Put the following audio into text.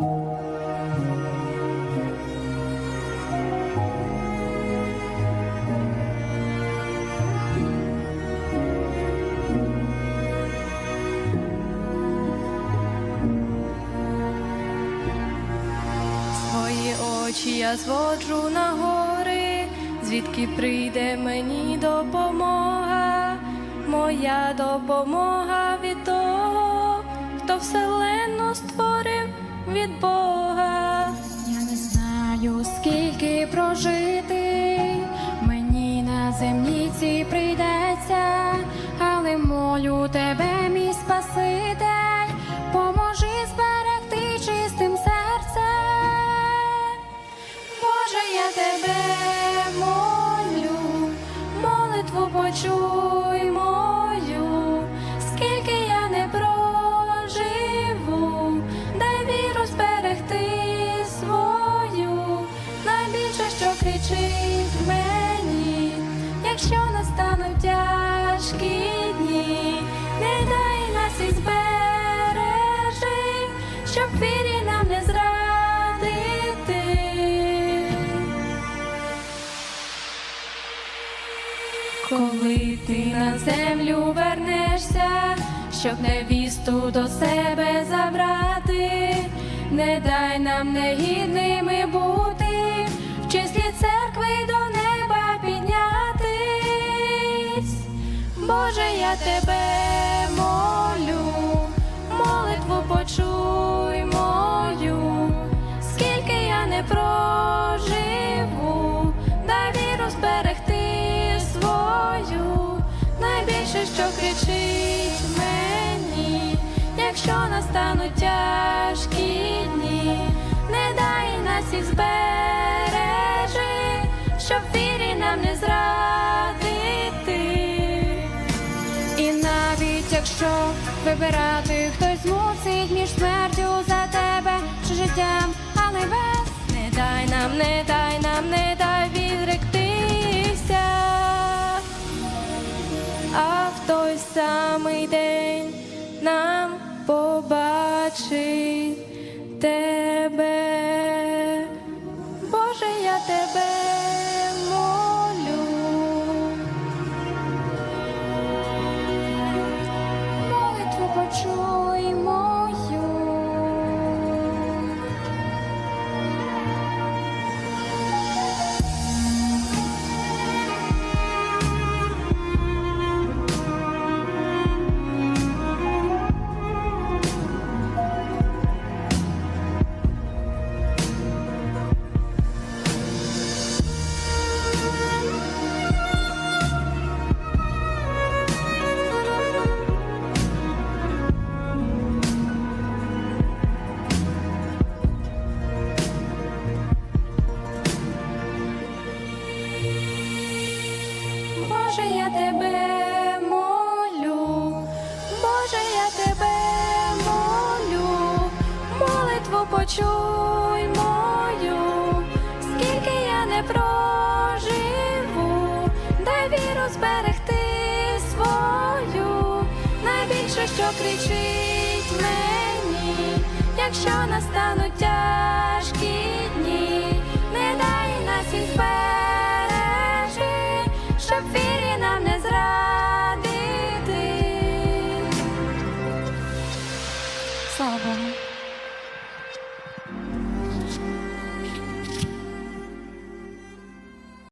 Свої очі я зводжу на гори, звідки прийде мені допомога, моя допомога від того, хто вселенну створив від Бога. Я не знаю, скільки прожити мені на землі цій прийдеться, але молю тебе, мій Спаситель, поможи зберегти чистим серцем. Боже, я тебе молю, молитву почуй землю вернешся, щоб невісту до себе забрати, не дай нам негідними бути, в числі церкви до неба піднятись. Боже, я тебе молю, молитву почуй мою, скільки я не проживу, найбільше, що кричить мені, якщо настануть тяжкі дні, не дай нас їх збережи, щоб вірі нам не зрадити. І навіть якщо вибирати хтось мусить між смертю за тебе чи життям, але без Не дай нам, не дай самий день нам побачить тебе. Боже, я тебе Боже, я тебе молю, Боже, я тебе молю, молитву почуй мою, скільки я не проживу, дай віру зберегти свою, найбільше, що кричить мені, якщо настануть 爸爸